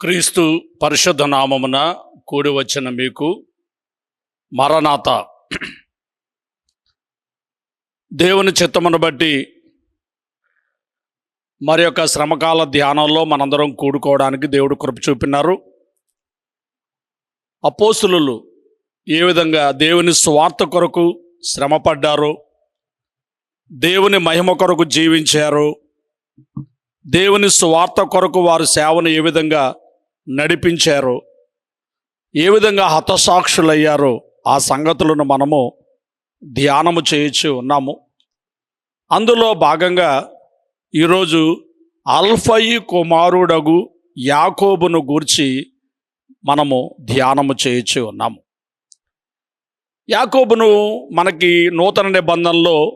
క్రీస్తు పరిశుద్ధ నామమున కూడి వచ్చిన మీకు మరణాత. దేవుని చిత్తమును బట్టి మరి యొక్క శ్రమకాల ధ్యానంలో మనందరం కూడుకోవడానికి దేవుడు కృప చూపినారు. అపోసులు ఏ విధంగా దేవుని స్వార్థ కొరకు శ్రమపడ్డారు? దేవుని మహిమ కొరకు జీవించారు? దేవుని స్వార్థ కొరకు వారు సేవను ఏ విధంగా నడిపించారో. ఏ విధంగా హతసాక్షులయ్యారో ఆ సంగతులను మనము ధ్యానము చేయొచ్చు ఉన్నాము. అందులో భాగంగా ఈరోజు అల్ఫయి కుమారుడగు యాకోబును గూర్చి మనము ధ్యానము చేయొచ్చు ఉన్నాము. యాకోబును మనకి నూతన నిబంధనలో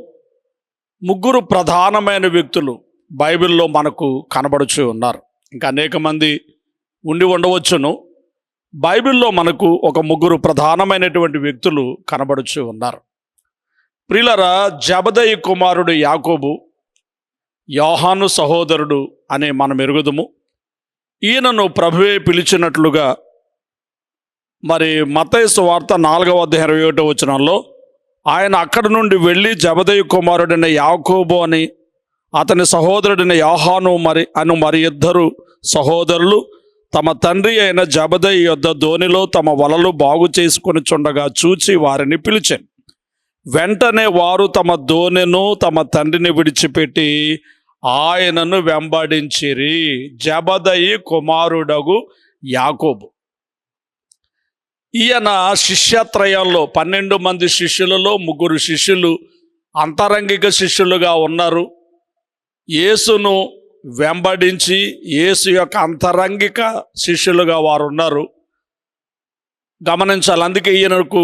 ముగ్గురు ప్రధానమైన వ్యక్తులు బైబిల్లో మనకు కనబడుచు ఉన్నారు. ఇంకా అనేక మంది ఉండి ఉండవచ్చును. బైబిల్లో మనకు ఒక ముగ్గురు ప్రధానమైనటువంటి వ్యక్తులు కనబడుచు ఉన్నారు. ప్రిలరా జబదయి కుమారుడు యాకోబు యోహాను సహోదరుడు అనే మనం ఎరుగుదుము ఈయనను ప్రభువే పిలిచినట్లుగా మరి మతయసు వార్త నాలుగవ అధ్యాయం ఇరవై ఒకటో వచనంలో ఆయన అక్కడి నుండి వెళ్ళి జబదయి కుమారుడైన యాకోబు అని అతని సహోదరుడైన యాహాను మరి అను మరి ఇద్దరు సహోదరులు తమ తండ్రి అయిన జబదయి యొద్ద ధోనిలో తమ వలలు బాగు చేసుకొని చుండగా చూచి వారిని పిలిచాను. వెంటనే వారు తమ ధోనిను తమ తండ్రిని విడిచిపెట్టి ఆయనను వెంబడించిరి. జబదయి కుమారుడగు యాకోబు. ఈయన శిష్యత్రయంలో పన్నెండు మంది శిష్యులలో ముగ్గురు శిష్యులు అంతరంగిక శిష్యులుగా ఉన్నారు. యేసును వెంబడించి యేసు యొక్క అంతరంగిక శిష్యులుగా వారు ఉన్నారు గమనించాలి అందుకే ఈయనకు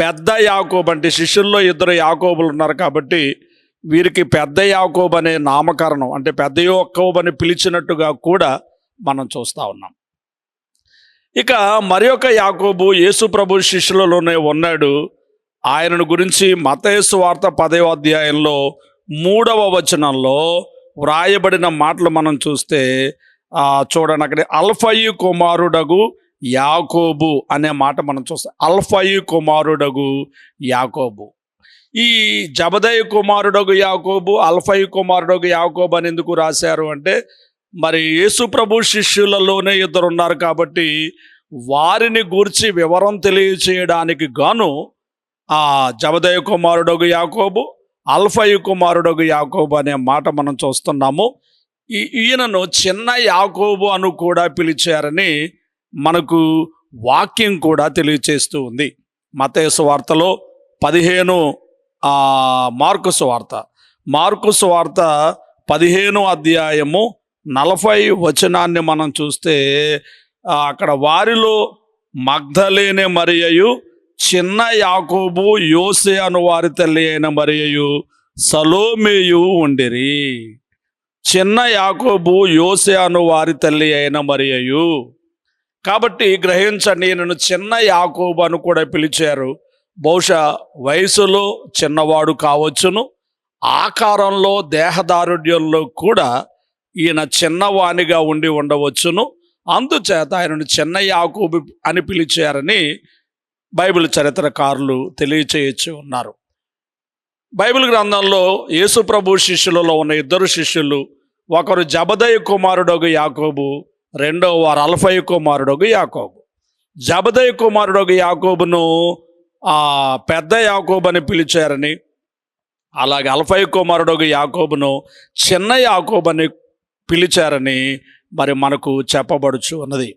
పెద్ద యాకోబు అంటే శిష్యుల్లో ఇద్దరు యాకోబులు ఉన్నారు కాబట్టి వీరికి పెద్ద యాకోబు అనే నామకరణం అంటే పెద్ద యాకోబు అని పిలిచినట్టుగా కూడా మనం చూస్తూ ఉన్నాం. ఇక మరి ఒక యాకోబు యేసు ప్రభు శిష్యులలోనే ఉన్నాడు. ఆయనను గురించి మతయేసు వార్త పదవ అధ్యాయంలో మూడవ వచనంలో వ్రాయబడిన మాటలు మనం చూస్తే చూడండి అక్కడ అల్ఫయు కుమారుడగు యాకోబు అనే మాట మనం చూస్తాం అల్ఫయు కుమారుడగు యాకోబు. ఈ జబదయ కుమారుడగు యాకోబు అల్ఫయు కుమారుడగు యాకోబు అని ఎందుకు రాశారు అంటే మరి యేసుప్రభు శిష్యులలోనే ఇద్దరు ఉన్నారు కాబట్టి వారిని గూర్చి వివరం తెలియచేయడానికి గాను ఆ జబదయ కుమారుడగు యాకోబు అల్ఫయి కుమారుడగు యాకోబు అనే మాట మనం చూస్తున్నాము. ఈ ఈయనను చిన్న యాకోబు అను కూడా పిలిచారని మనకు వాక్యం కూడా తెలియచేస్తూ ఉంది. మతేసు వార్తలో పదిహేను మార్కుస్ మార్కు మార్కుస్ మార్కు పదిహేను అధ్యాయము నలభై వచనాన్ని మనం చూస్తే అక్కడ వారిలో మగ్ధలేనే మరియయు చిన్న యాకోబు యోసే అను వారి తల్లి అయిన మరియు సలోమేయు ఉండిరి. చిన్న యాకోబు యోసే అను వారి తల్లి అయిన మరియు కాబట్టి గ్రహించండి నన్ను చిన్న యాకోబు అని కూడా పిలిచారు. బహుశా వయసులో చిన్నవాడు కావచ్చును. ఆకారంలో దేహదారుఢ్యంలో కూడా ఈయన చిన్నవానిగా ఉండి ఉండవచ్చును. అందుచేత ఆయనను చిన్న యాకూబు అని పిలిచారని బైబిల్ చరిత్రకారులు తెలియచేయచ్చు ఉన్నారు బైబిల్ గ్రంథంలో యేసు ప్రభు శిష్యులలో ఉన్న ఇద్దరు శిష్యులు ఒకరు జబదయ కుమారుడొగు యాకోబు రెండో వారు అల్ఫయ కుమారుడొగు యాకోబు. జబదయ కుమారుడొగు యాకోబును ఆ పెద్ద యాకోబు అని పిలిచారని అలాగే అల్ఫయ కుమారుడొగు యాకోబును చిన్న యాకోబు అని పిలిచారని మరి మనకు చెప్పబడుచు ఉన్నది.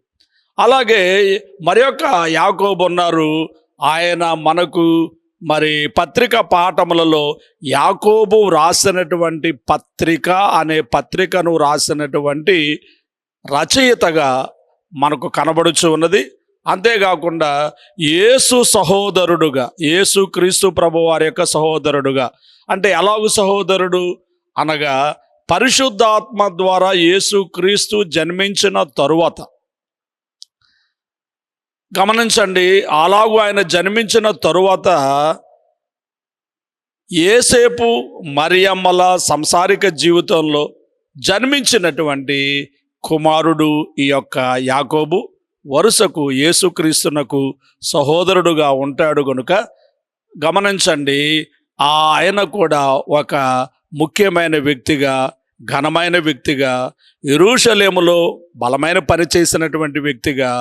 అలాగే మరి యొక్క యాకోబు ఉన్నారు ఆయన మనకు మరి పత్రిక పాఠములలో యాకోబు రాసినటువంటి పత్రిక అనే పత్రికను రాసినటువంటి రచయితగా మనకు కనబడుచు ఉన్నది. అంతేకాకుండా యేసు సహోదరుడుగా యేసు క్రీస్తు ప్రభు వారి యొక్క సహోదరుడుగా. అంటే ఎలాగు సహోదరుడు? అనగా పరిశుద్ధాత్మ ద్వారా యేసు క్రీస్తు జన్మించిన తరువాత గమనించండి అలాగూ ఆయన జన్మించిన తరువాత ఏసేపు మరియమ్మల సంసారిక జీవితంలో జన్మించినటువంటి కుమారుడు ఈ యొక్క యాకోబు వరుసకు యేసుక్రీస్తునకు సహోదరుడుగా ఉంటాడు గనుక గమనించండి ఆ ఆయన కూడా ఒక ముఖ్యమైన వ్యక్తిగా ఘనమైన వ్యక్తిగా ఎరుషలేములో బలమైన పని చేసినటువంటి వ్యక్తిగా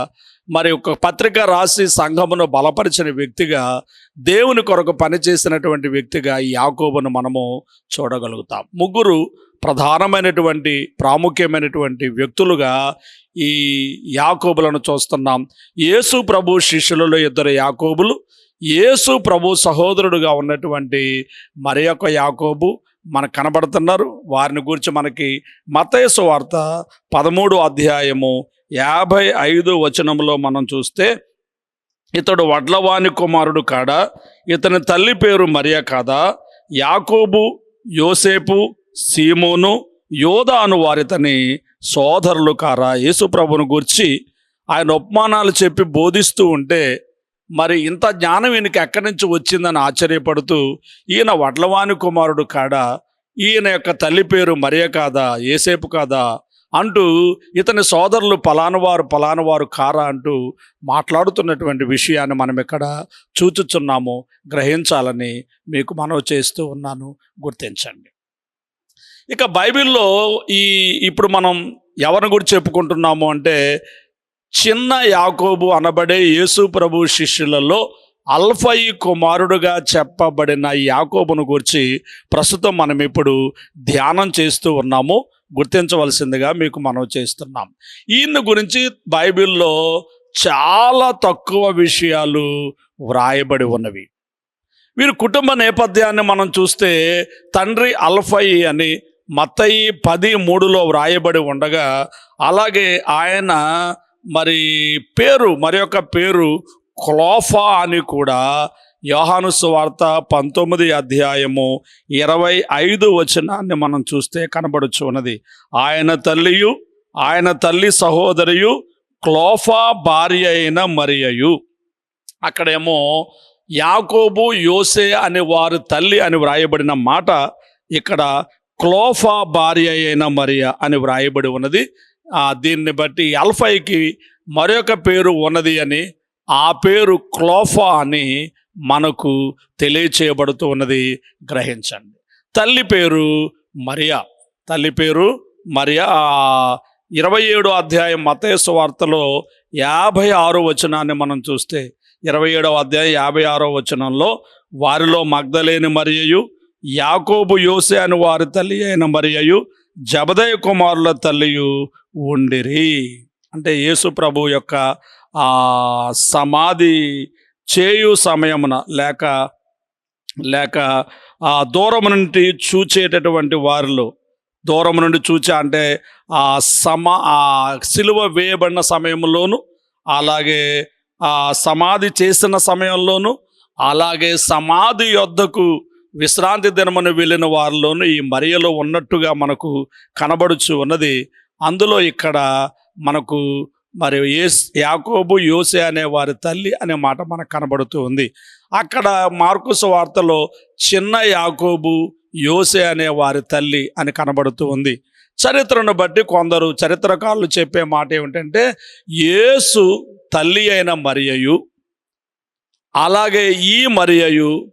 మరి ఒక పత్రిక రాసి సంఘమును బలపరిచిన వ్యక్తిగా దేవుని కొరకు పనిచేసినటువంటి వ్యక్తిగా ఈ యాకోబును మనము చూడగలుగుతాం. ముగ్గురు ప్రధానమైనటువంటి ప్రాముఖ్యమైనటువంటి వ్యక్తులుగా ఈ యాకోబులను చూస్తున్నాం. యేసు ప్రభు శిష్యులలో ఇద్దరు యాకోబులు యేసు ప్రభు సహోదరుడుగా ఉన్నటువంటి మరి యొక్క యాకోబు మనకు కనబడుతున్నారు. వారిని గురించి మనకి మతయసు వార్త పదమూడు అధ్యాయము యాభై ఐదు వచనంలో మనం చూస్తే ఇతడు వడ్లవాణి కుమారుడు కాడా ఇతని తల్లి పేరు మరియా కాదా యాకోబు యోసేపు సీమోను యోధా అను వారితని సోదరులు కారా యేసుప్రభును గూర్చి ఆయన ఉపమానాలు చెప్పి బోధిస్తూ ఉంటే మరి ఇంత జ్ఞానం ఈయనకి ఎక్కడి నుంచి వచ్చిందని ఆశ్చర్యపడుతూ ఈయన వడ్లవాణి కుమారుడు కాడా ఈయన యొక్క తల్లి పేరు మరియ కాదా ఏసేపు కాదా అంటూ ఇతని సోదరులు పలానవారు పలానవారు కారా అంటూ మాట్లాడుతున్నటువంటి విషయాన్ని మనం ఇక్కడ చూచుచున్నాము. గ్రహించాలని మీకు మనవి చేస్తూ ఉన్నాను. గుర్తించండి. ఇక బైబిల్లో ఈ ఇప్పుడు మనం ఎవరిని గురించి చెప్పుకుంటున్నాము అంటే చిన్న యాకోబు అనబడే యేసు ప్రభు శిష్యులలో అల్ఫయి కుమారుడుగా చెప్పబడిన ఈ యాకోబును గురించి ప్రస్తుతం మనం ఇప్పుడు ధ్యానం చేస్తూ ఉన్నాము. గుర్తించవలసిందిగా మీకు మనం చేస్తున్నాం. ఈయన గురించి బైబిల్లో చాలా తక్కువ విషయాలు వ్రాయబడి ఉన్నవి. వీరి కుటుంబ నేపథ్యాన్ని మనం చూస్తే తండ్రి అల్ఫయి అని మత్తయి పది మూడులో వ్రాయబడి ఉండగా అలాగే ఆయన మరి పేరు మరి యొక్క పేరు క్లోఫా అని కూడా యోహాను సువార్త పంతొమ్మిది అధ్యాయము ఇరవై ఐదు వచనాన్ని మనం చూస్తే కనబడుచు ఉన్నది. ఆయన తల్లియు ఆయన తల్లి సహోదరియు క్లోఫా భార్య అయిన మరియయు. అక్కడేమో యాకోబు యోసే అనే వారి తల్లి అని వ్రాయబడిన మాట ఇక్కడ క్లోఫా భార్య అయిన మరియ అని వ్రాయబడి ఉన్నది. దీన్ని బట్టి అల్ఫైకి మరొక పేరు ఉన్నది అని ఆ పేరు క్లోఫా అని మనకు తెలియచేయబడుతూ ఉన్నది గ్రహించండి. తల్లి పేరు మరియా. తల్లి పేరు మరియా. ఇరవై ఏడో అధ్యాయం మతేసు వార్తలో యాభై ఆరో వచనాన్ని మనం చూస్తే ఇరవై ఏడవ అధ్యాయం యాభై ఆరో వచనంలో వారిలో మగ్ధలేని మరియయు యాకోబు యోసే అని వారి తల్లి అయిన మరియయు జబదయ కుమారుల తల్లియు ఉండిరి. అంటే యేసు ప్రభు యొక్క ఆ సమాధి చేయు సమయమున లేక లేక ఆ దూరం నుండి చూచేటటువంటి వారిలో దూరం నుండి చూచే అంటే ఆ సమ ఆ సిలువ వేయబడిన సమయంలోను అలాగే ఆ సమాధి చేసిన సమయంలోను అలాగే సమాధి యొద్దకు విశ్రాంతి దినమును వెళ్ళిన వారిలోను ఈ మరియలో ఉన్నట్టుగా మనకు కనబడుచు ఉన్నది. అందులో ఇక్కడ మనకు మరి ఏస్ యాకోబు యోసే అనే వారి తల్లి అనే మాట మనకు కనబడుతూ ఉంది. అక్కడ మార్కుస్ వార్తలో చిన్న యాకోబు యోసే అనే వారి తల్లి అని కనబడుతూ ఉంది. చరిత్రను బట్టి కొందరు చరిత్రకారులు చెప్పే మాట ఏమిటంటే యేసు తల్లి అయిన మరియయు అలాగే ఈ మరియయు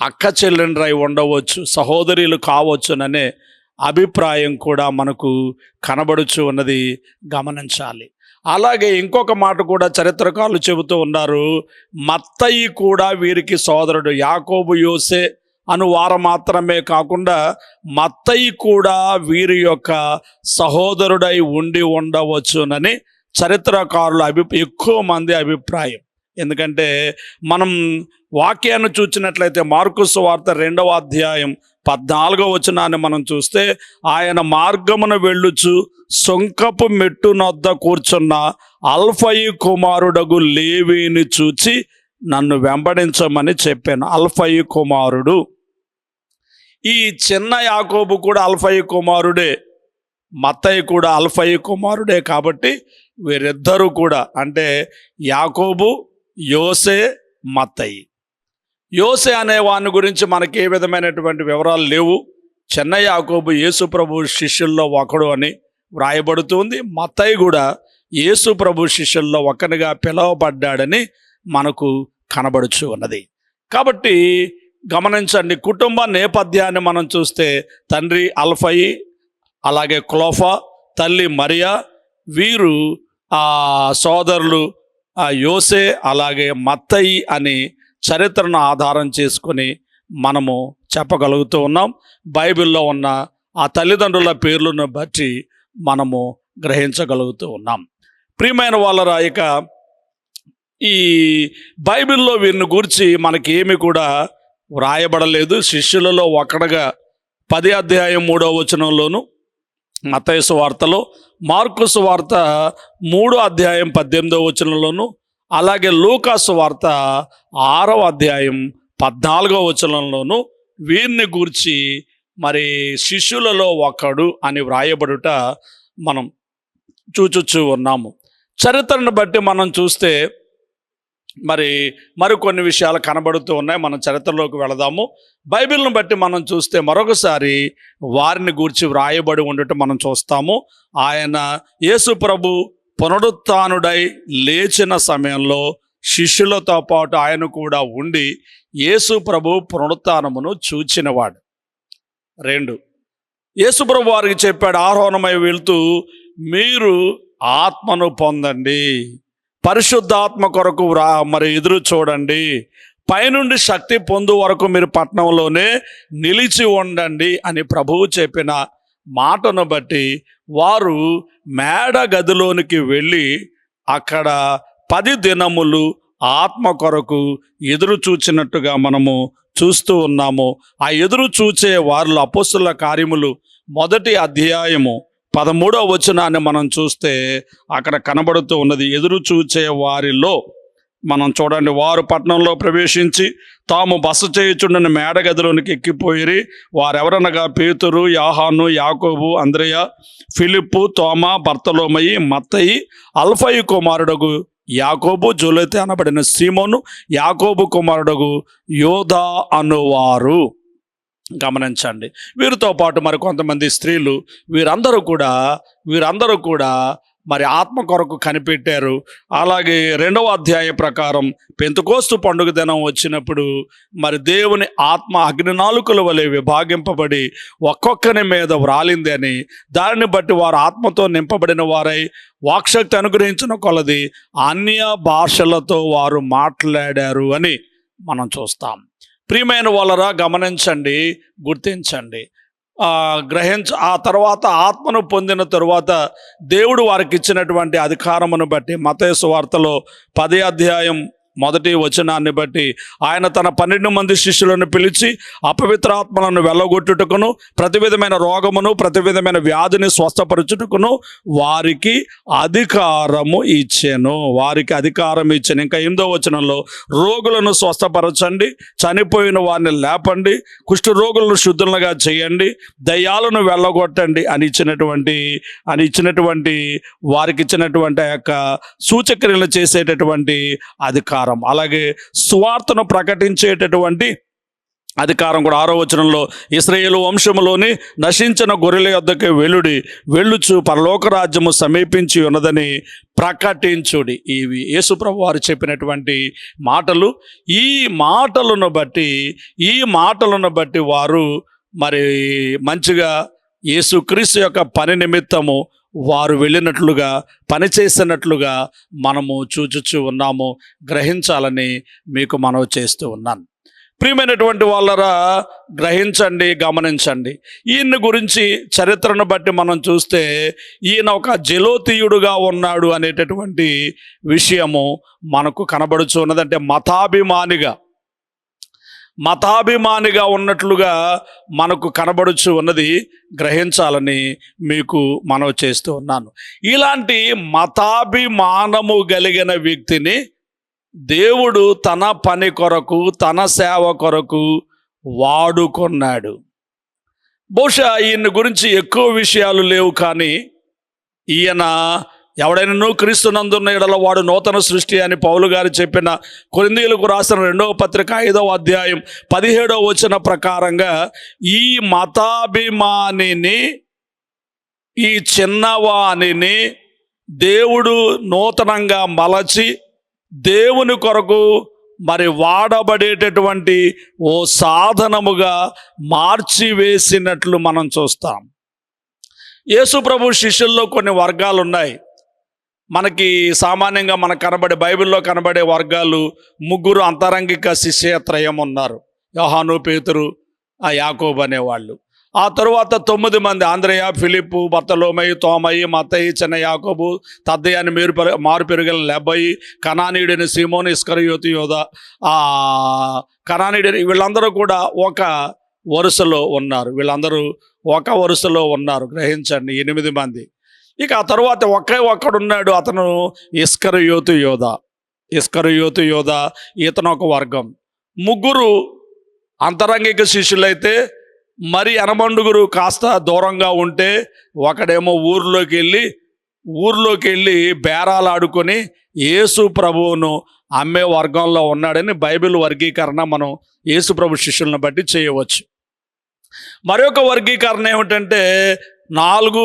అక్క చెల్లెండ్రై ఉండవచ్చు సహోదరులు కావచ్చుననే అభిప్రాయం కూడా మనకు కనబడుచు ఉన్నది. గమనించాలి. అలాగే ఇంకొక మాట కూడా చరిత్రకారులు చెబుతూ ఉన్నారు. మత్తయి కూడా వీరికి సోదరుడు. యాకోబు యోసే అను వారు మాత్రమే కాకుండా మత్తయి కూడా వీరి యొక్క సహోదరుడై ఉండి ఉండవచ్చునని చరిత్రకారుల అభి ఎక్కువ మంది అభిప్రాయం. ఎందుకంటే మనం వాక్యాన్ని చూసినట్లయితే మార్కుసు వార్త రెండవ అధ్యాయం పద్నాలుగో వచనాన్ని మనం చూస్తే ఆయన మార్గమున వెళ్ళుచు సొంకపు మెట్టు నొద్ద కూర్చున్న అల్ఫయి కుమారుడగు లేవిని చూచి నన్ను వెంబడించమని చెప్పాను. అల్ఫయి కుమారుడు. ఈ చిన్న యాకోబు కూడా అల్ఫయి కుమారుడే. మత్తయ్య కూడా అల్ఫయి కుమారుడే కాబట్టి వీరిద్దరూ కూడా అంటే యాకోబు యోసే మత్తయి. యోసే అనే వాని గురించి మనకి ఏ విధమైనటువంటి వివరాలు లేవు. చెన్నై యాకోబు యేసు ప్రభు శిష్యుల్లో ఒకడు అని వ్రాయబడుతుంది. మత్తయి కూడా యేసు ప్రభు శిష్యుల్లో ఒకనిగా పిలువబడ్డాడని మనకు కనబడుచు ఉన్నది. కాబట్టి గమనించండి కుటుంబ నేపథ్యాన్ని మనం చూస్తే తండ్రి అల్ఫయి అలాగే క్లోఫా తల్లి మరియా వీరు ఆ సోదరులు ఆ యోసే అలాగే మత్తయి అని చరిత్రను ఆధారం చేసుకొని మనము చెప్పగలుగుతూ ఉన్నాం. బైబిల్లో ఉన్న ఆ తల్లిదండ్రుల పేర్లను బట్టి మనము గ్రహించగలుగుతూ ఉన్నాం. ప్రియమైన వాళ్ళరా ఇక ఈ బైబిల్లో వీరిని గురించి మనకి ఏమి కూడా వ్రాయబడలేదు. శిష్యులలో ఒకడుగా పది అధ్యాయం మూడో వచనంలోను మతయసు వార్తలో మార్కుసు వార్త మూడో అధ్యాయం పద్దెనిమిదో వచనంలోను అలాగే లూకాసు వార్త ఆరవ అధ్యాయం పద్నాలుగో వచనంలోనూ వీరిని గూర్చి మరి శిష్యులలో ఒకడు అని వ్రాయబడుట మనం చూచుచూ ఉన్నాము. చరిత్రను బట్టి మనం చూస్తే మరి మరికొన్ని విషయాలు కనబడుతూ ఉన్నాయి. మనం చరిత్రలోకి వెళదాము. బైబిల్ను బట్టి మనం చూస్తే మరొకసారి వారిని గూర్చి వ్రాయబడి ఉండటం మనం చూస్తాము. ఆయన యేసు ప్రభు పునరుత్నుడై లేచిన సమయంలో శిష్యులతో పాటు ఆయన కూడా ఉండి యేసు ప్రభు పునరుత్నమును చూచినవాడు. రెండు యేసుప్రభు వారికి చెప్పాడు ఆరోహణమై వెళ్తూ మీరు ఆత్మను పొందండి. పరిశుద్ధాత్మ కొరకు రా మరి ఎదురు చూడండి. పైనుండి శక్తి పొందు వరకు మీరు పట్టణంలోనే నిలిచి ఉండండి అని ప్రభువు చెప్పిన మాటను బట్టి వారు మేడ గదిలోనికి వెళ్ళి అక్కడ పది దినములు ఆత్మ కొరకు ఎదురు చూచినట్టుగా మనము చూస్తూ ఉన్నాము. ఆ ఎదురు చూచే వారిలో అపోస్తుల కార్యములు మొదటి అధ్యాయము పదమూడవ వచనాన్ని మనం చూస్తే అక్కడ కనబడుతూ ఉన్నది. ఎదురు చూచే వారిలో మనం చూడండి వారు పట్టణంలో ప్రవేశించి తాము బస చేయుచుండని మేడగదిలోనికి ఎక్కిపోయిరి. వారెవరనగా పేతురు యాహాను యాకోబు అంద్రయ ఫిలిప్పు తోమ భర్తలోమయి మత్తయి అల్ఫయి కుమారుడగు యాకోబు జులైతే అనబడిన సీమోను యాకోబు కుమారుడగు యోధా అనువారు. గమనించండి. వీరితో పాటు మరి కొంతమంది స్త్రీలు వీరందరూ కూడా వీరందరూ కూడా మరి ఆత్మ కొరకు కనిపెట్టారు. అలాగే రెండవ అధ్యాయ ప్రకారం పెంతుకోస్తు పండుగ దినం వచ్చినప్పుడు మరి దేవుని ఆత్మ అగ్నినాలుకల వలె విభాగింపబడి ఒక్కొక్కని మీద వ్రాలింది అని దానిని బట్టి వారు ఆత్మతో నింపబడిన వారై వాక్శక్తి అనుగ్రహించిన కొలది అన్య భాషలతో వారు మాట్లాడారు అని మనం చూస్తాం. ప్రియమైన వాళ్ళరా గమనించండి గుర్తించండి. గ్రహించ ఆ తర్వాత ఆత్మను పొందిన తరువాత దేవుడు వారికి ఇచ్చినటువంటి అధికారమును బట్టి మతేసు వార్తలో పదే అధ్యాయం మొదటి వచనాన్ని బట్టి ఆయన తన పన్నెండు మంది శిష్యులను పిలిచి అపవిత్రాత్మలను వెళ్ళగొట్టుటకును ప్రతి విధమైన రోగమును ప్రతి విధమైన వ్యాధిని స్వస్థపరచుటకును వారికి అధికారము ఇచ్చాను. వారికి అధికారం ఇచ్చాను. ఇంకా ఎనిమిదో వచనంలో రోగులను స్వస్థపరచండి చనిపోయిన వారిని లేపండి కుష్ఠ రోగులను శుద్ధులుగా చేయండి దయ్యాలను వెళ్ళగొట్టండి అని ఇచ్చినటువంటి అని ఇచ్చినటువంటి వారికి ఇచ్చినటువంటి ఆ యొక్క సూచక్రియలు చేసేటటువంటి అధికారం అలాగే సువార్తను ప్రకటించేటటువంటి అధికారం కూడా ఆరో వచనంలో ఇస్రాయేలు వంశములోని నశించిన గొర్రెల యొద్దకు వెలుడి వెళ్ళుచు పరలోక రాజ్యము సమీపించి ఉన్నదని ప్రకటించుడి. ఇవి యేసుప్రభు వారు చెప్పినటువంటి మాటలు. ఈ మాటలను బట్టి ఈ మాటలను బట్టి వారు మరి మంచిగా యేసుక్రీస్తు యొక్క పని నిమిత్తము వారు వెళ్ళినట్లుగా పనిచేసినట్లుగా మనము చూచుచూ ఉన్నాము గ్రహించాలని మీకు మనవి చేస్తూ ఉన్నాను. ప్రియమైనటువంటి వాళ్ళరా గ్రహించండి గమనించండి. ఈయన గురించి చరిత్రను బట్టి మనం చూస్తే ఈయన ఒక జలోతీయుడుగా ఉన్నాడు అనేటటువంటి విషయము మనకు కనబడుచున్నదంటే మతాభిమానిగా మతాభిమానిగా ఉన్నట్లుగా మనకు కనబడుచు ఉన్నది గ్రహించాలని మీకు మనవి చేస్తూ ఉన్నాను. ఇలాంటి మతాభిమానము కలిగిన వ్యక్తిని దేవుడు తన పని కొరకు తన సేవ కొరకు వాడుకున్నాడు. బహుశా ఈయన గురించి ఎక్కువ విషయాలు లేవు కానీ ఈయన ఎవడైనా క్రీస్తునందున్న ఎడల వాడు నూతన సృష్టి అని పౌలు గారు చెప్పిన కొరిందీలకు రాసిన రెండవ పత్రిక ఐదవ అధ్యాయం పదిహేడవ వచన ప్రకారంగా ఈ మతాభిమానిని ఈ చిన్నవాణిని దేవుడు నూతనంగా మలచి దేవుని కొరకు మరి వాడబడేటటువంటి ఓ సాధనముగా మార్చివేసినట్లు మనం చూస్తాం. యేసు ప్రభు శిష్యుల్లో కొన్ని వర్గాలు ఉన్నాయి మనకి సామాన్యంగా మనకు కనబడే బైబిల్లో కనబడే వర్గాలు ముగ్గురు అంతరంగిక శిష్యత్రయం ఉన్నారు. యోహాను పేతురు ఆ యాకోబ్ అనేవాళ్ళు. ఆ తరువాత తొమ్మిది మంది ఆంధ్రయ ఫిలిప్పు బర్తలోమయ్య తోమయ్య మత్తయ్య చిన్న యాకోబు తద్దయ్య అని మీరు మారు పెరుగల లెబ్బయి కనానీయుడైన సీమోని ఇస్కరయోతి యోధ ఆ వీళ్ళందరూ కూడా ఒక వరుసలో ఉన్నారు. వీళ్ళందరూ ఒక వరుసలో ఉన్నారు. గ్రహించండి ఎనిమిది మంది. ఇక ఆ తర్వాత ఒకే ఒక్కడున్నాడు అతను ఇస్కరు యోతు యోధ. ఇస్కరు యోతు యోధ ఇతను ఒక వర్గం. ముగ్గురు అంతరంగిక శిష్యులైతే మరి అనబండుగురు కాస్త దూరంగా ఉంటే ఒకడేమో ఊర్లోకి వెళ్ళి ఊర్లోకి వెళ్ళి బేరాలు ఆడుకొని యేసు ప్రభువును అమ్మే వర్గంలో ఉన్నాడని బైబిల్ వర్గీకరణ మనం యేసు ప్రభు శిష్యులను బట్టి చేయవచ్చు. మరొక వర్గీకరణ ఏమిటంటే నాలుగు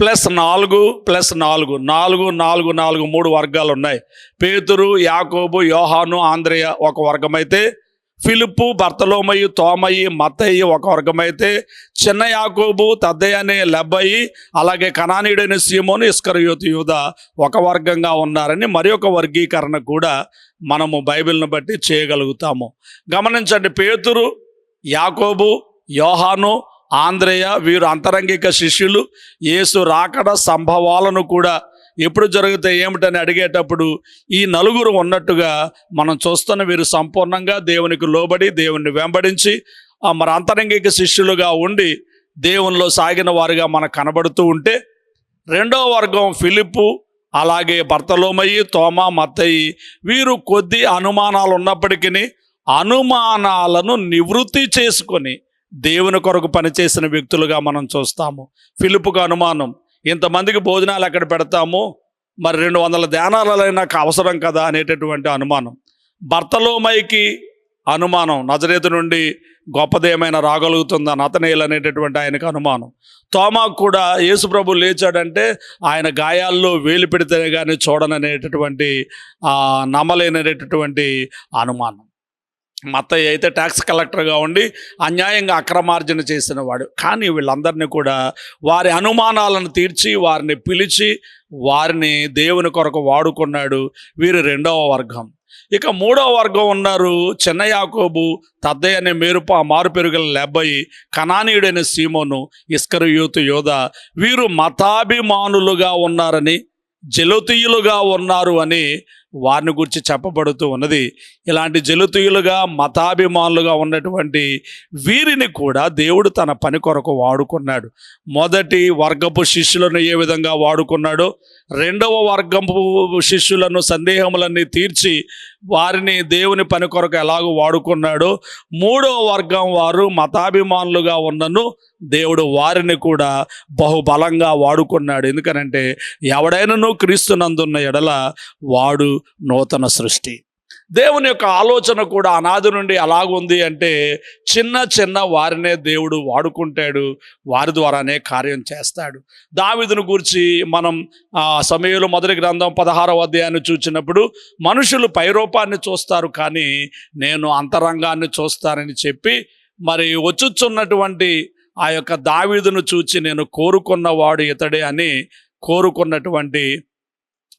ప్లస్ నాలుగు ప్లస్ నాలుగు. నాలుగు నాలుగు నాలుగు మూడు వర్గాలు ఉన్నాయి పేతురు యాకోబు యోహాను ఆంధ్రయ ఒక వర్గమైతే ఫిలిప్పు బర్తలోమయ్యి తోమయ్యి మత్తయ్యి ఒక వర్గమైతే చిన్న యాకోబు తద్దయ్య అనే లెబ్బయి అలాగే కనానీయుడైన సీమోను ఇస్కరయోతు యూద ఒక వర్గంగా ఉన్నారని మరి ఒక వర్గీకరణ కూడా మనము బైబిల్ను బట్టి చేయగలుగుతాము. గమనించండి పేతురు యాకోబు యోహాను ఆంధ్రేయ వీరు అంతరంగిక శిష్యులు. యేసు రాకడ సంభవాలను కూడా ఎప్పుడు జరుగుతాయి ఏమిటని అడిగేటప్పుడు ఈ నలుగురు ఉన్నట్టుగా మనం చూస్తున్న వీరు సంపూర్ణంగా దేవునికి లోబడి దేవుని వెంబడించి మరి అంతరంగిక శిష్యులుగా ఉండి దేవునిలో సాగిన వారుగా మనకు కనబడుతూ ఉంటే రెండో వర్గం ఫిలిప్పు అలాగే భర్తలోమయ్యి తోమ మత్తయి వీరు కొద్ది అనుమానాలు ఉన్నప్పటికీ అనుమానాలను నివృత్తి చేసుకొని దేవుని కొరకు పనిచేసిన వ్యక్తులుగా మనం చూస్తాము. ఫిలిప్కు అనుమానం ఇంతమందికి భోజనాలు ఎక్కడ పెడతాము? మరి రెండు వందల ధ్యానాలైనా నాకు అవసరం కదా అనేటటువంటి అనుమానం. భర్తలోమైకి అనుమానం నజరేతు నుండి గొప్పదేమైనా రాగలుగుతుందా అతనేలు అనేటటువంటి ఆయనకు అనుమానం. తోమాకు కూడా యేసుప్రభు లేచాడంటే ఆయన గాయాల్లో వేలు పెడితేనే కానీ చూడననేటటువంటి నమ్మలేననేటటువంటి అనుమానం. మత్తయ్య అయితే ట్యాక్స్ కలెక్టర్గా ఉండి అన్యాయంగా అక్రమార్జన చేసిన వాడు కానీ వీళ్ళందరినీ కూడా వారి అనుమానాలను తీర్చి వారిని పిలిచి వారిని దేవుని కొరకు వాడుకున్నాడు వీరు రెండవ వర్గం. ఇక మూడవ వర్గం ఉన్నారు చిన్న యాకోబు తద్దయ్య అనే మేరుప మారు పెరుగుల లెబ్బయి కనానీయుడైన సీమోను ఇస్కరు యూత్ యోధ. వీరు మతాభిమానులుగా ఉన్నారని జలతీయులుగా ఉన్నారు అని వారిని గురించి చెప్పబడుతూ ఉన్నది. ఇలాంటి జలుతీయులుగా మతాభిమానులుగా ఉన్నటువంటి వీరిని కూడా దేవుడు తన పని కొరకు వాడుకున్నాడు. మొదటి వర్గపు శిష్యులను ఏ విధంగా వాడుకున్నాడో? రెండవ వర్గపు శిష్యులను సందేహములన్నీ తీర్చి వారిని దేవుని పని కొరకు ఎలాగో వాడుకున్నాడో మూడో వర్గం వారు మతాభిమానులుగా ఉన్నను దేవుడు వారిని కూడా బహుబలంగా వాడుకున్నాడు. ఎందుకనంటే ఎవడైనాను క్రీస్తునందున్న ఎడల వాడు నూతన సృష్టి. దేవుని యొక్క ఆలోచన కూడా అనాది నుండి అలాగుంది అంటే చిన్న చిన్న వారినే దేవుడు వాడుకుంటాడు వారి ద్వారానే కార్యం చేస్తాడు. దావిదును గురించి మనం ఆ సమయంలో మొదటి గ్రంథం పదహారవ అధ్యాయాన్ని చూచినప్పుడు మనుషులు పైరూపాన్ని చూస్తారు కానీ నేను అంతరంగాన్ని చూస్తానని చెప్పి మరి వచ్చుచున్నటువంటి ఆ యొక్క దావీదును చూచి నేను కోరుకున్నవాడు ఇతడే అని కోరుకున్నటువంటి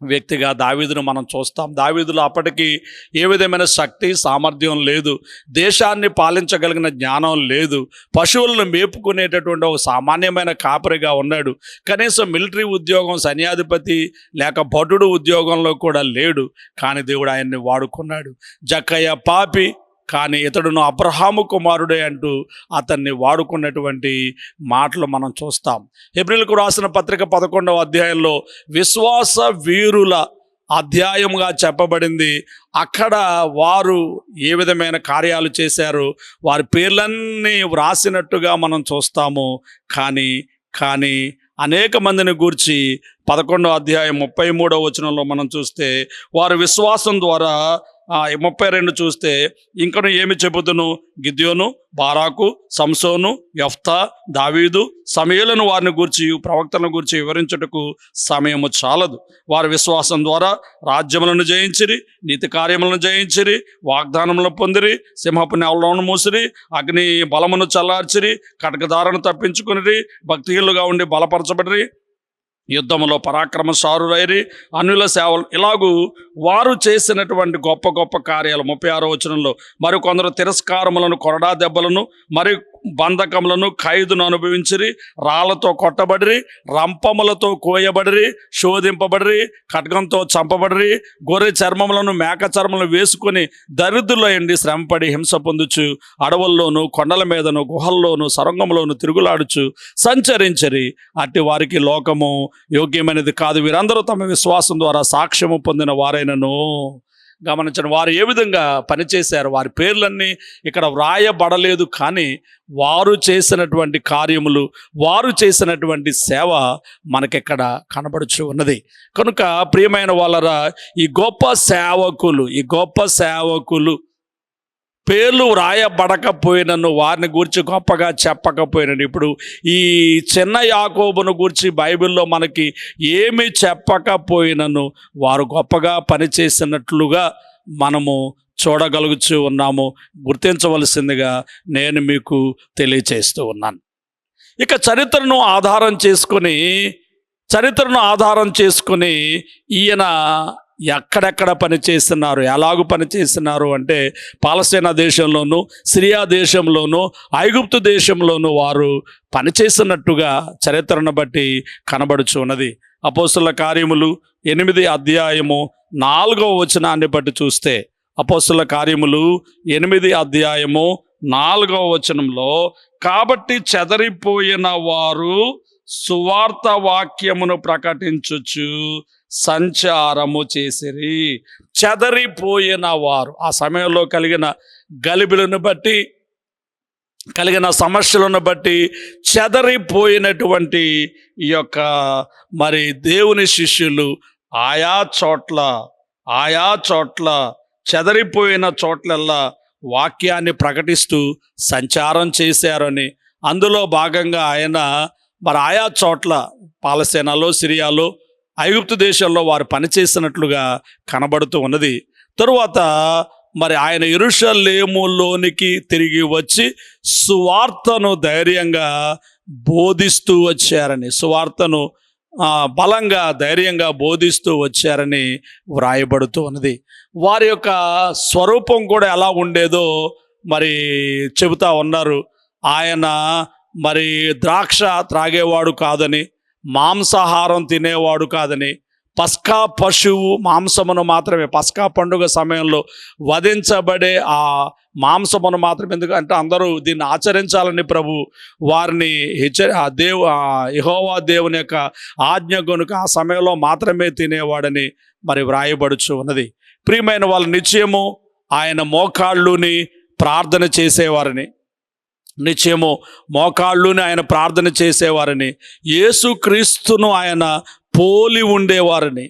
వ్యక్తిగా దావీదును మనం చూస్తాం. దావీదులో అప్పటికి ఏ విధమైన శక్తి సామర్థ్యం లేదు. దేశాన్ని పాలించగలిగిన జ్ఞానం లేదు. పశువులను మేపుకునేటటువంటి ఒక సామాన్యమైన కాపరిగా ఉన్నాడు. కనీసం మిలిటరీ ఉద్యోగం సైన్యాధిపతి లేక భటుడు ఉద్యోగంలో కూడా లేడు. కానీ దేవుడు ఆయన్ని వాడుకున్నాడు. జక్కయ్య పాపి కానీ ఇతడును అబ్రహాము కుమారుడే అంటూ అతన్ని వాడుకున్నటువంటి మాటలు మనం చూస్తాం. ఏప్రిల్కు రాసిన పత్రిక పదకొండవ అధ్యాయంలో విశ్వాస వీరుల అధ్యాయముగా చెప్పబడింది. అక్కడ వారు ఏ విధమైన కార్యాలు చేశారు? వారి పేర్లన్నీ వ్రాసినట్టుగా మనం చూస్తాము. కానీ కానీ అనేక మందిని గూర్చి పదకొండో అధ్యాయం ముప్పై మూడో వచనంలో మనం చూస్తే వారు విశ్వాసం ద్వారా ముప్పై రెండు చూస్తే ఇంకను ఏమి చెబుతును? గిద్యోను బారాకు సంసోను యఫ్తా దావీదు సమయలను వారిని గూర్చి ప్రవక్తలను గూర్చి వివరించుటకు సమయము చాలదు. వారి విశ్వాసం ద్వారా రాజ్యములను జయించిరి నీతి కార్యములను జయించిరి వాగ్దానములను పొందిరి సింహపు నెవలను మూసిరి అగ్ని బలమును చల్లార్చిరి కటకదారను తప్పించుకునిరి భక్తిహీనులుగా ఉండి బలపరచబడిరి యుద్ధంలో పరాక్రమశారులైరి అన్యుల సేవలు. ఇలాగూ వారు చేసినటువంటి గొప్ప గొప్ప కార్యాలు. ముప్పై ఆరో వచనంలో మరి కొందరు తిరస్కారములను కొరడా దెబ్బలను మరి బంధకములను ఖైదును అనుభవించిరి రాళ్ళతో కొట్టబడిరి రంపములతో కోయబడిరి శోధింపబడిరి ఖడ్గంతో చంపబడిరి గొర్రె చర్మములను మేక చర్మలను వేసుకొని దరిద్రుల ఎండి శ్రమపడి హింస పొందుచు అడవుల్లోను కొండల మీదను గుహల్లోను సొరంగంలోను తిరుగులాడుచు సంచరించరి. అట్టి వారికి లోకము యోగ్యమైనది కాదు. వీరందరూ తమ విశ్వాసం ద్వారా సాక్ష్యము పొందిన వారైనను. గమనించండి. వారు ఏ విధంగా పనిచేశారు? వారి పేర్లన్నీ ఇక్కడ వ్రాయబడలేదు కానీ వారు చేసినటువంటి కార్యములు వారు చేసినటువంటి సేవ మనకిక్కడ కనబడుచు ఉన్నది. కనుక ప్రియమైన వాళ్ళరా ఈ గొప్ప సేవకులు ఈ గొప్ప సేవకులు పేర్లు వ్రాయబడకపోయినను వారిని గురించి గొప్పగా చెప్పకపోయినను. ఇప్పుడు ఈ చిన్న యాకోబును గురించి బైబిల్లో మనకి ఏమి చెప్పకపోయినను వారు గొప్పగా పనిచేసినట్లుగా మనము చూడగలుగుతూ ఉన్నాము. గుర్తించవలసిందిగా నేను మీకు తెలియచేస్తూ ఉన్నాను. ఇక చరిత్రను ఆధారం చేసుకొని చరిత్రను ఆధారం చేసుకొని ఈయన ఎక్కడెక్కడ పనిచేస్తున్నారు ఎలాగూ పనిచేస్తున్నారు అంటే పాలస్తీనా దేశంలోనూ సిరియా దేశంలోనూ ఐగుప్తు దేశంలోనూ వారు పనిచేస్తున్నట్టుగా చరిత్రను బట్టి కనబడుచు ఉన్నది. అపోస్తుల కార్యములు ఎనిమిది అధ్యాయము నాలుగవ వచనాన్ని బట్టి చూస్తే అపోస్తుల కార్యములు ఎనిమిది అధ్యాయము నాలుగవ వచనంలో కాబట్టి చెదరిపోయిన వారు సువార్త వాక్యమును ప్రకటించుచు సంచారము చేసిరి. చెదరిపోయిన వారు. ఆ సమయంలో కలిగిన గలిబిలను బట్టి కలిగిన సమస్యలను బట్టి చెదరిపోయినటువంటి ఈ యొక్క మరి దేవుని శిష్యులు ఆయా చోట్ల ఆయా చోట్ల చెదరిపోయిన చోట్లల్లా వాక్యాన్ని ప్రకటిస్తూ సంచారం చేశారని. అందులో భాగంగా ఆయన మరి ఆయా చోట్ల పాలసేనాలో సిరియాలో ఐగుప్తు దేశాల్లో వారు పనిచేసినట్లుగా కనబడుతూ ఉన్నది. తరువాత మరి ఆయన ఇరుషలేములోనికి తిరిగి వచ్చి సువార్తను ధైర్యంగా బోధిస్తూ వచ్చారని సువార్తను బలంగా ధైర్యంగా బోధిస్తూ వచ్చారని వ్రాయబడుతూ ఉన్నది. వారి యొక్క స్వరూపం కూడా ఎలా ఉండేదో మరి చెబుతా ఉన్నారు. ఆయన మరి ద్రాక్ష త్రాగేవాడు కాదని మాంసాహారం తినేవాడు కాదని పస్కా పశువు మాంసమును మాత్రమే. పస్కా పండుగ సమయంలో వధించబడే ఆ మాంసమును మాత్రమే. ఎందుకంటే అందరూ దీన్ని ఆచరించాలని ప్రభు వారిని హెచ్చరి ఆ దేవు యహోవా దేవుని యొక్క ఆజ్ఞ గనుక ఆ సమయంలో మాత్రమే తినేవాడని మరి వ్రాయబడుచు ఉన్నది. ప్రియమైన వాళ్ళ నిశ్చయము ఆయన మోకాళ్ళుని ప్రార్థన చేసేవారని. నిత్యము మోకాళ్ళుని ఆయన ప్రార్థన చేసేవారని యేసుక్రీస్తును ఆయన పోలి ఉండేవారని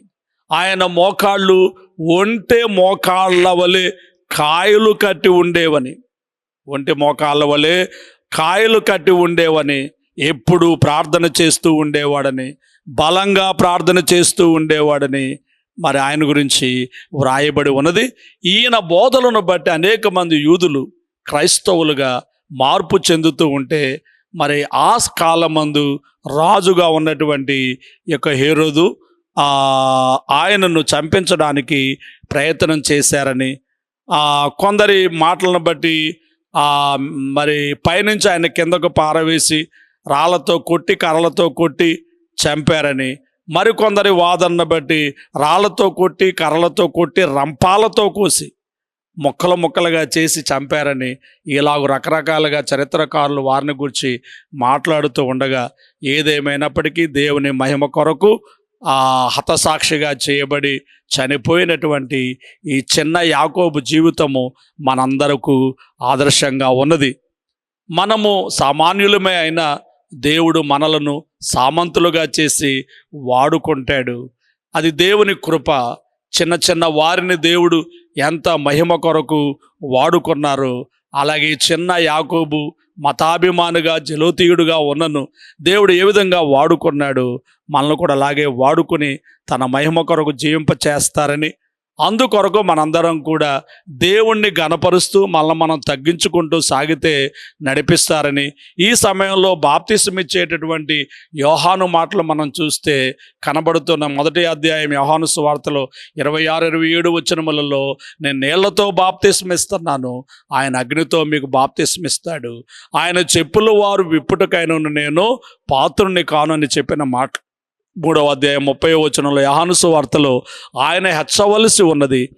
ఆయన మోకాళ్ళు ఒంటె మోకాళ్ళ వలె కాయలు కట్టి ఉండేవని ఒంటి మోకాళ్ళ వలె కాయలు కట్టి ఉండేవని ఎప్పుడు ప్రార్థన చేస్తూ ఉండేవాడని బలంగా ప్రార్థన చేస్తూ ఉండేవాడని మరి ఆయన గురించి వ్రాయబడి ఉన్నది. ఈయన బోధలను బట్టి అనేక మంది యూదులు క్రైస్తవులుగా మార్పు చెందుతూ ఉంటే మరి ఆ కాలమందు రాజుగా ఉన్నటువంటి యొక్క హేరోదు ఆయనను చంపించడానికి ప్రయత్నం చేశారని కొందరి మాటలను బట్టి మరి పైనుంచి ఆయన కిందకు పారవేసి రాళ్ళతో కొట్టి కర్రలతో కొట్టి చంపారని మరికొందరి వాదనను బట్టి రాళ్ళతో కొట్టి కర్రలతో కొట్టి రంపాలతో కోసి ముక్కలు ముక్కలుగా చేసి చంపారని ఇలాగ రకరకాలుగా చరిత్రకారులు వారిని గురించి మాట్లాడుతూ ఉండగా ఏదేమైనప్పటికీ దేవుని మహిమ కొరకు ఆ హతసాక్షిగా చేయబడి చనిపోయినటువంటి ఈ చిన్న యాకోబు జీవితము మనందరకు ఆదర్శంగా ఉన్నది. మనము సామాన్యులమే అయినా దేవుడు మనలను సామంతులుగా చేసి వాడుకుంటాడు. అది దేవుని కృప. చిన్న చిన్న వారిని దేవుడు ఎంత మహిమ కొరకు వాడుకున్నారు. అలాగే చిన్న యాకోబు మతాభిమానుగా జలోతీయుడుగా ఉన్నను దేవుడు ఏ విధంగా వాడుకున్నాడు. మనల్ని కూడా అలాగే వాడుకుని తన మహిమ కొరకు జీవింప చేస్తారని అందుకొరకు మనందరం కూడా దేవుణ్ణి గనపరుస్తూ మళ్ళీ మనం తగ్గించుకుంటూ సాగితే నడిపిస్తారని ఈ సమయంలో బాప్తిసం ఇచ్చేటటువంటి యోహాను మాటలు మనం చూస్తే కనబడుతున్న మొదటి అధ్యాయం యోహాను సువార్తలో ఇరవై ఆరు ఇరవై ఏడు వచనములలో నేను నీళ్ళతో బాప్తిసం ఇస్తున్నాను ఆయన అగ్నితో మీకు బాప్తిసం ఇస్తాడు. ఆయన చెప్పులు వారు విప్పుటకైన నేను పాత్రుణ్ణి కాను అని చెప్పిన మాట. మూడవ అధ్యాయం ముప్పై వచనంలో యహానుసు వార్తలో ఆయన హెచ్చవలసి ఉన్నది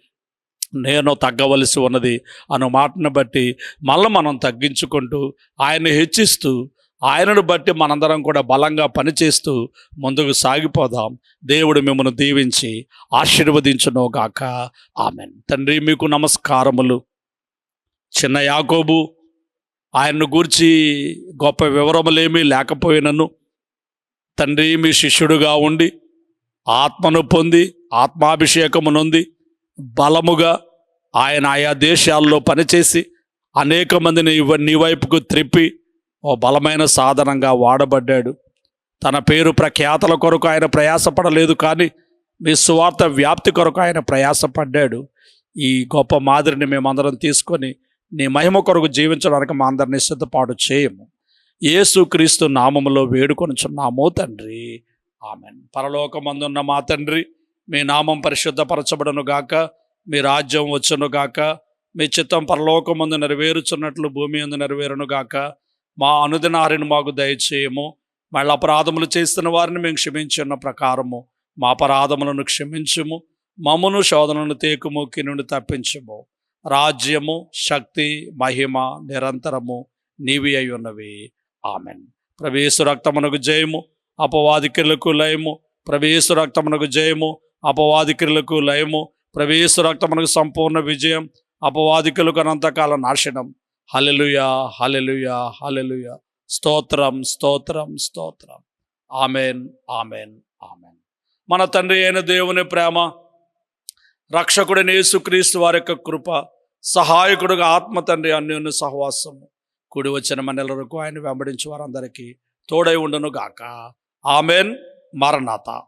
నేను తగ్గవలసి ఉన్నది అన్న మాటను బట్టి మళ్ళీ మనం తగ్గించుకుంటూ ఆయన్ని హెచ్చిస్తూ ఆయనను బట్టి మనందరం కూడా బలంగా పనిచేస్తూ ముందుకు సాగిపోదాం. దేవుడు మిమ్మల్ని దీవించి ఆశీర్వదించునోగాక ఆమె తండ్రి మీకు నమస్కారములు. చిన్న యాకోబు ఆయన్ను గూర్చి గొప్ప వివరములేమీ లేకపోయినను తండ్రి మీ శిష్యుడుగా ఉండి ఆత్మను పొంది ఆత్మాభిషేకము నొంది బలముగా ఆయన ఆయా దేశాల్లో పనిచేసి అనేక మందిని నీ వైపుకు త్రిప్పి ఓ బలమైన సాధనంగా వాడబడ్డాడు. తన పేరు ప్రఖ్యాతల కొరకు ఆయన ప్రయాసపడలేదు కానీ మీ సువార్త వ్యాప్తి కొరకు ఆయన ప్రయాసపడ్డాడు. ఈ గొప్ప మాదిరిని మేమందరం తీసుకొని నీ మహిమ కొరకు జీవించడానికి మా అందరిని సిద్ధపాటు చేయము. యేసుక్రీస్తు నామములో వేడుకొనుచున్నాము తండ్రి. ఆమె పరలోకమందున్న మా తండ్రి మీ నామం పరిశుద్ధపరచబడను గాక మీ రాజ్యం వచ్చును గాక మీ చిత్తం పరలోకమందు నెరవేరుచున్నట్లు భూమి అందు నెరవేరును గాక మా అనుదినారిని మాకు దయచేయము. మళ్ళీ అపరాధములు చేస్తున్న వారిని మేము క్షమించున్న ప్రకారము. మా అపరాధములను క్షమించుము. మమ్మను శోధనను తేకుము నుండి తప్పించుము. రాజ్యము శక్తి మహిమ నిరంతరము నీవి అయి ఉన్నవి. ఆమెన్. ప్రవేశు రక్తమునకు జయము అపవాది క్రియలకు లయము. ప్రవేశు రక్తమునకు జయము అపవాది క్రియలకు లయము. ప్రవేశు రక్తమునకు సంపూర్ణ విజయం అపవాదికులకు అనంతకాల నాశనం. హలెలుయా హలెలుయా హలెలుయా స్తోత్రం స్తోత్రం స్తోత్రం. Amen amen amen. మన తండ్రి అయిన దేవుని ప్రేమ రక్షకుడిని యేసుక్రీస్తు వారి యొక్క కృప సహాయకుడుగా ఆత్మ తండ్రి అన్యోన్య సహవాసము. కుడి వచ్చిన మనెల్లరకు ఆయన వెంబడించి వారందరికీ తోడై ఉండును గాక. ఆమెన్. మరణాత.